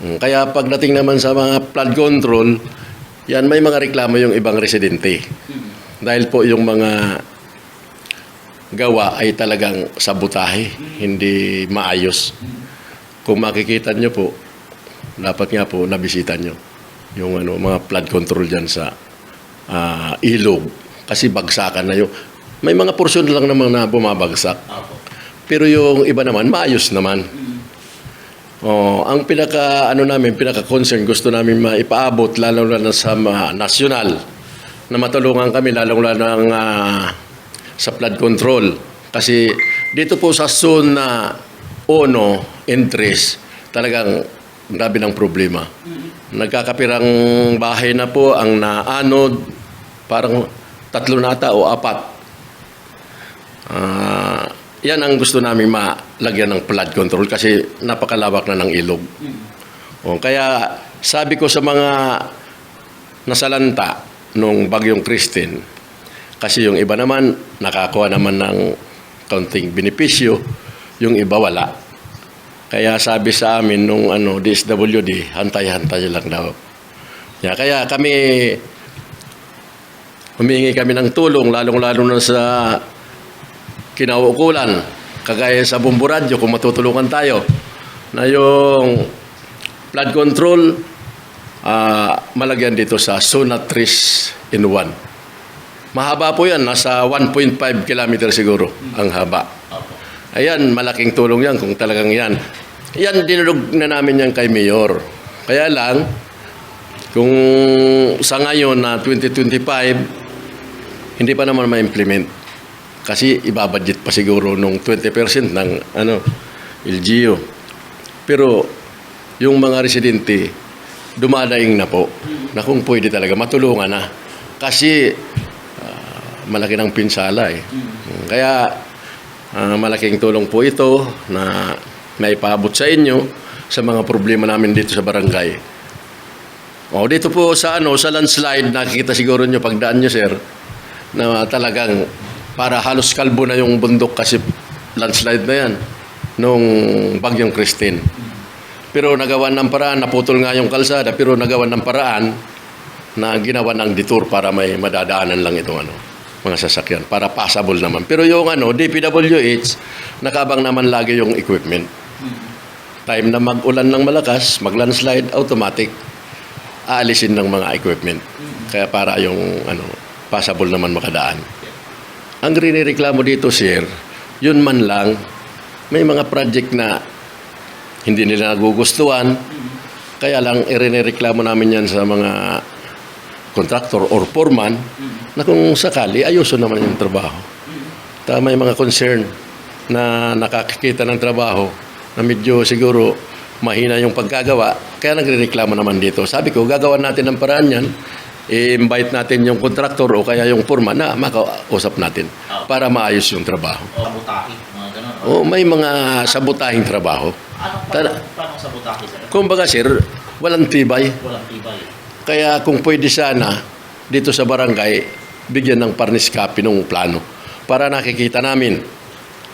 Mm, Kaya pagdating naman sa mga flood control, yan may mga reklamo yung ibang residente. Dahil po yung mga gawa ay talagang sabutahe, hindi maayos. Kung makikita nyo po, dapat nga po nabisita nyo yung ano, mga flood control dyan sa ah, ilog. Kasi bagsakan na yung... May mga porsyon lang naman na bumabagsak. Pero yung iba naman, maayos naman. Oh, ang pinaka ano namin, pinaka concern gusto namin maipaabot lalo na sa mga nasyonal na matulungan kami lalo na ng ah, sa flood control. Kasi dito po sa zone na ono interest, talagang grabe ng problema. Nagkakapirang bahay na po ang naanod, parang tatlo na ata o apat. Ah, yan ang gusto namin malagyan ng flood control kasi napakalawak na ng ilog. O, kaya sabi ko sa mga nasalanta nung bagyong Christine, kasi yung iba naman nakakuha naman ng kaunting benepisyo, yung iba wala. Kaya sabi sa amin nung ano DSWD, hantay-hantay lang daw. Yeah, kaya kami humingi kami ng tulong lalong-lalo na sa kinauukulan kagaya sa Bumburadyo kung matutulungan tayo na yung flood control ah, malagyan dito sa Suna Trees in 1. Mahaba po yan, nasa 1.5 kilometer siguro ang haba. Ayan, malaking tulong yan kung talagang yan. Yan, dinulog na namin yan kay Mayor. Kaya lang, kung sa ngayon na 2025, hindi pa naman ma-implement. Kasi ibabudget pa siguro nung 20% ng ano, LGU. Pero yung mga residente, dumadaing na po na kung pwede talaga matulungan na. Kasi ah, malaki ng pinsala eh. Kaya ah, malaking tulong po ito na naipaabot sa inyo sa mga problema namin dito sa barangay. O dito po sa ano sa landslide nakikita siguro nyo pagdaan nyo sir na talagang para halos kalbo na yung bundok kasi landslide na yan nung bagyong Christine. Pero nagawan ng paraan, naputol nga yung kalsada, pero nagawan ng paraan na ginawa ng detour para may madadaanan lang itong ano, mga sasakyan, para passable naman. Pero yung ano, DPWH, nakabang naman lagi yung equipment. Time na mag-ulan ng malakas, mag-landslide, automatic, aalisin ng mga equipment. Kaya para yung ano, passable naman makadaan. Ang rinireklamo dito, sir, yun man lang, may mga project na hindi nila nagugustuhan, kaya lang irinireklamo namin yan sa mga contractor or foreman na kung sakali, ayuso naman yung trabaho. Tama yung mga concern na nakakikita ng trabaho na medyo siguro mahina yung pagkagawa, kaya nagrereklamo naman dito. Sabi ko, gagawa natin ng paraan yan, i-invite natin yung contractor o kaya yung foreman na makausap natin para maayos yung trabaho. O butaki, mga ganun. O O, may mga sabutahing trabaho. ano, Tara. paano, paano sa butaki, sir? Kumbaga sir, walang tibay. Walang tibay. Kaya kung pwede sana, dito sa barangay, bigyan ng parnis copy ng plano para nakikita namin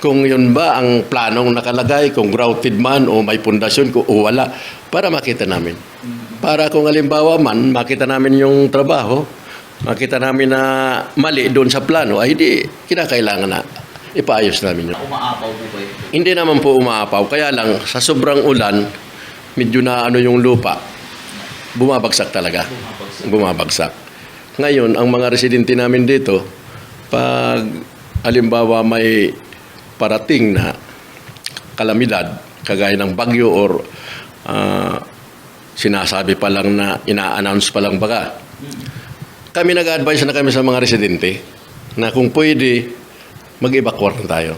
kung yun ba ang planong nakalagay, kung grouted man o may pundasyon ko o wala, para makita namin. Para kung halimbawa man, makita namin yung trabaho, makita namin na mali doon sa plano, ay di kinakailangan na ipaayos namin yun. Umaapaw po ba ito? Hindi naman po umaapaw, kaya lang sa sobrang ulan, medyo na ano yung lupa, bumabagsak talaga. Bumabagsak. Bumabagsak. Ngayon, ang mga residente namin dito, pag halimbawa may parating na kalamidad, kagaya ng bagyo or ah, sinasabi pa lang na ina-announce pa lang baka, kami nag-advise na kami sa mga residente na kung pwede, mag-evacuate na tayo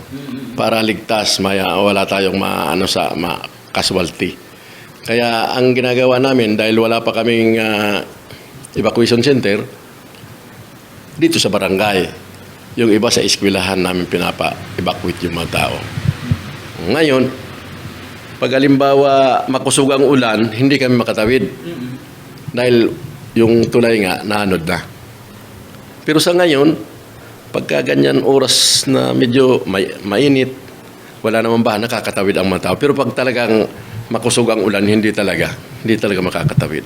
para ligtas, maya, wala tayong maano sa ma casualty. Kaya ang ginagawa namin dahil wala pa kaming ah, evacuation center dito sa barangay. Yung iba sa eskwelahan namin pinapa-evacuate yung mga tao. Ngayon, pag halimbawa makusog ang ulan, hindi kami makatawid. Dahil yung tulay nga, naanod na. Pero sa ngayon, pagka ganyan oras na medyo may, mainit, wala naman ba nakakatawid ang mga tao. Pero pag talagang makusog ang ulan, hindi talaga. hindi talaga makakatawid.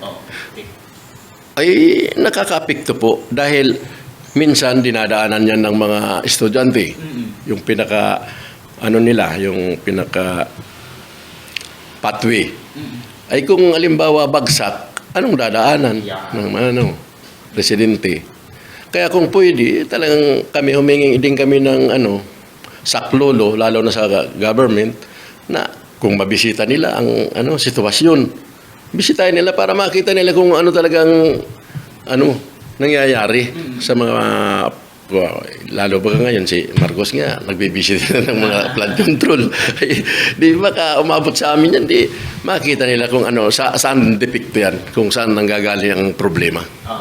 Ay nakaka-apekto po dahil minsan dinadaanan yan ng mga estudyante. Yung pinaka ano nila, yung pinaka pathway. Ay kung alimbawa bagsak, anong dadaanan ng ano, residente? Kaya kung pwede, talagang kami humingi din kami ng ano, saklolo, lalo na sa government, na kung mabisita nila ang ano sitwasyon, bisitahin nila para makita nila kung ano talagang ano nangyayari sa mga lalo ba ngayon si Marcos nga nagbibisita ng mga flood control. Di baka umabot sa amin yan? Di makita nila kung ano sa, saan depekto yan kung saan nanggagaling ang problema. Oo.